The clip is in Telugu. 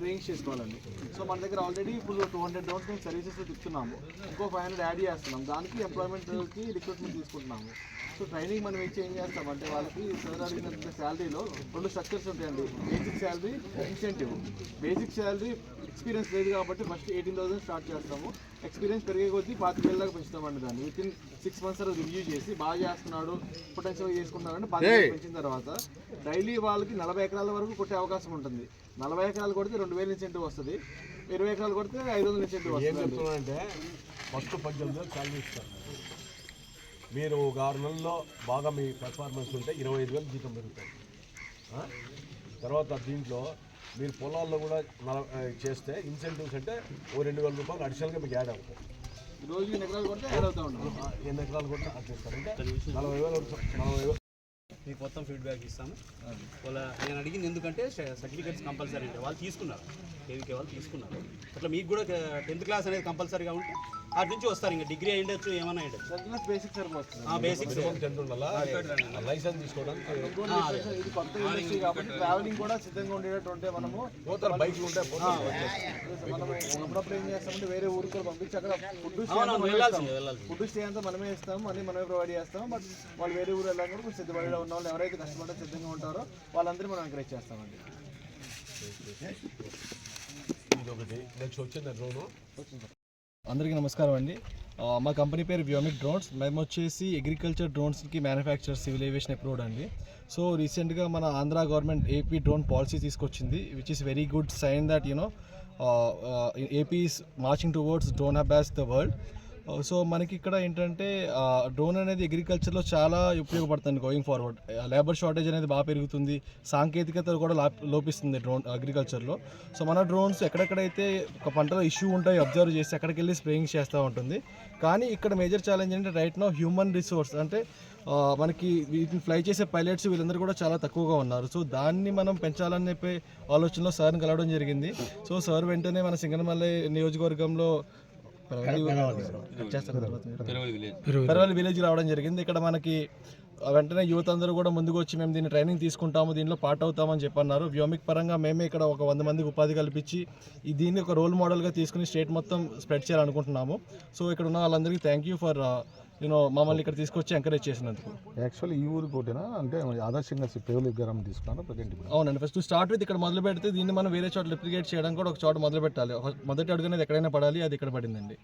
స్ప్రేయింగ్స్ చేసుకోవాలండి. సో మన దగ్గర ఆల్రెడీ ఇప్పుడు టూ హండ్రెడ్ డ్రోన్స్ మేము సర్వీసెస్ తిప్పుతున్నాము ఇంకో ఫైవ్ హండ్రెడ్ యాడ్ చేస్తున్నాం దానికి ఎంప్లాయ్మెంట్కి రిక్రూట్మెంట్ తీసుకుంటున్నాము. సో ట్రైనింగ్ మనం ఇచ్చి ఏం చేస్తామంటే వాళ్ళకి సార్ అడిగిన శాలరీలో రెండు స్ట్రక్చర్స్ ఉంటాయండి. Basic salary incentive basic salary experience లేదు కాబట్టి ఫస్ట్ ఎయిటీన్ థౌసండ్ స్టార్ట్ చేస్తాము. ఎక్స్పీరియన్స్ పెరిగే కొద్దీ పాతిక వేల దాకా పెంచుతామండి దాన్ని. విత్ ఇన్ సిక్స్ మంత్స్ తర్వాత రివ్యూ చేసి బాగా చేస్తున్నాడు పొటెన్షియల్ చేసుకుంటున్నాడు అంటే వేలు పెంచిన తర్వాత డైలీ వాళ్ళకి నలభై ఎకరాల వరకు కొట్టే అవకాశం ఉంటుంది. నలభై ఎకరాలు కొడితే రెండు వేలు ఇన్సెంటివ్ వస్తుంది. ఇరవై ఎకరాలు కొడితే ఐదు వందల ఇన్సెంటివ్ ఏం వస్తుంది చెప్తున్నానంటే ఫస్ట్ పద్దెనిమిది వేలు శాలరీ ఇస్తారు. మీరు ఒక ఆరు నెలల్లో బాగా మీ పెర్ఫార్మెన్స్ ఉంటే ఇరవై ఐదు వేలు జీతం పెరుగుతుంది ఆ? తర్వాత దీంట్లో మీరు పొలాల్లో కూడా నల చేస్తే ఇన్సెంటివ్స్ అంటే ఓ రెండు వేల రూపాయలు అడిషనల్గా మీకు యాడ్ అవుతాయి. రోజు ఎన్ని ఎకరాలు కొడితే యాడ్ అవుతా ఆ, ఎన్ని ఎకరాలు కూడా అది చేస్తారు. అంటే నలభై వేలు నలభై వేలు మీకు మొత్తం ఫీడ్బ్యాక్ ఇస్తాము వాళ్ళ నేను అడిగింది ఎందుకంటే సర్టిఫికేట్స్ కంపల్సరీ అంటే వాళ్ళు తీసుకున్నారు. కేవీకే వాళ్ళు తీసుకున్నారు. అట్లా మీకు కూడా టెన్త్ క్లాస్ అనేది కంపల్సరీగా ఉంటే అటు నుంచి వస్తారు. ఇంకా డిగ్రీ అయి ఉండొచ్చు ఏమైనా అయి ఉండొచ్చు. సర్వీస్ బేసిక్ బేసిక్స్ లైసెన్స్ తీసుకోవడానికి. ట్రావెలింగ్ కూడా సిద్ధంగా ఉండేటట్టు ఉంటే మనము. పోతారు బైక్లు ఉంటే పోతారు. మనం అప్పుడప్పుడు ఏం చేస్తామంటే వేరే ఊరికి పంపించి అక్కడ ఫుడ్ ఫుడ్ స్టే అంతా మనమే ఇస్తాము అన్ని మనమే ప్రొవైడ్ చేస్తాము బట్ వాళ్ళు వేరే ఊరు వెళ్ళాలని కూడా కొంచెం సిద్ధపడి ఉన్న వాళ్ళు ఎవరైతే కష్టపడే సిద్ధంగా ఉంటారో వాళ్ళందరూ మనం ఎంకరేజ్ చేస్తామండి. అందరికీ నమస్కారం అండి. మా కంపెనీ పేరు వ్యోమిక్ డ్రోన్స్ మేము వచ్చేసి అగ్రికల్చర్ డ్రోన్స్కి మ్యానుఫ్యాక్చర్ సివిల్ ఏవియేషన్ అప్రూవ్డ్ అండి. సో రీసెంట్గా మన Andhra government AP drone policy తీసుకొచ్చింది which is very good sign that you know AP is marching towards drone hub as the world Uh, so మనకి ఇక్కడ ఏంటంటే uh, డ్రోన్ అనేది అగ్రికల్చర్లో చాలా ఉపయోగపడుతుంది గోయింగ్ ఫార్వర్డ్ లేబర్ షార్టేజ్ అనేది బాగా పెరుగుతుంది. సాంకేతికత కూడా లోపిస్తుంది డ్రోన్ అగ్రికల్చర్లో సో మన డ్రోన్స్ ఎక్కడెక్కడైతే ఒక పంటలో ఇష్యూ ఉంటాయి అబ్జర్వ్ చేసి అక్కడికి వెళ్ళి స్ప్రేయింగ్ చేస్తూ ఉంటుంది. కానీ ఇక్కడ మేజర్ ఛాలెంజ్ ఏంటంటే రైట్ నో హ్యూమన్ రిసోర్స్ అంటే uh, మనకి వీటిని ఫ్లై చేసే పైలట్స్ వీళ్ళందరూ కూడా చాలా తక్కువగా ఉన్నారు. సో దాన్ని మనం పెంచాలని చెప్పే ఆలోచనలో సార్ని కలవడం జరిగింది. సో సార్ వెంటనే మన సింగనమల్లె నియోజకవర్గంలో పెరవలి విలేజ్ రావడం జరిగింది. ఇక్కడ మనకి వెంటనే యువత అందరూ కూడా ముందుకు వచ్చి మేము దీన్ని ట్రైనింగ్ తీసుకుంటాము దీనిలో పార్ట్ అవుతామని చెప్పన్నారు. వ్యోమిక్ పరంగా మేమే ఇక్కడ ఒక వంద మందికి ఉపాధి కల్పించి ఈ దీన్ని ఒక రోల్ మోడల్గా తీసుకుని స్టేట్ మొత్తం స్ప్రెడ్ చేయాలనుకుంటున్నాము. సో ఇక్కడ ఉన్న వాళ్ళందరికీ థ్యాంక్ యూ ఫర్ యూనో మమ్మల్ని ఇక్కడ తీసుకొచ్చి ఎంకరేజ్ చేసినందుకు. యాక్చువల్లీ ఈ ఊరికి ఒకటేనా అంటే ఆదర్శంగా పేరులు గ్రామం తీసుకున్నారా ప్రజెంట్ ఇప్పుడు? అవునండి. ఫస్ట్ స్టార్ట్ విత్ ఇక్కడ మొదలు పెడితే దీన్ని మనం వేరే చోట రిప్లికేట్ చేయడం కూడా ఒక చోట మొదలు పెట్టాలి. మొదటి అడుగు అనేది ఎక్కడైనా పడాలి అది ఇక్కడ పడిందండి.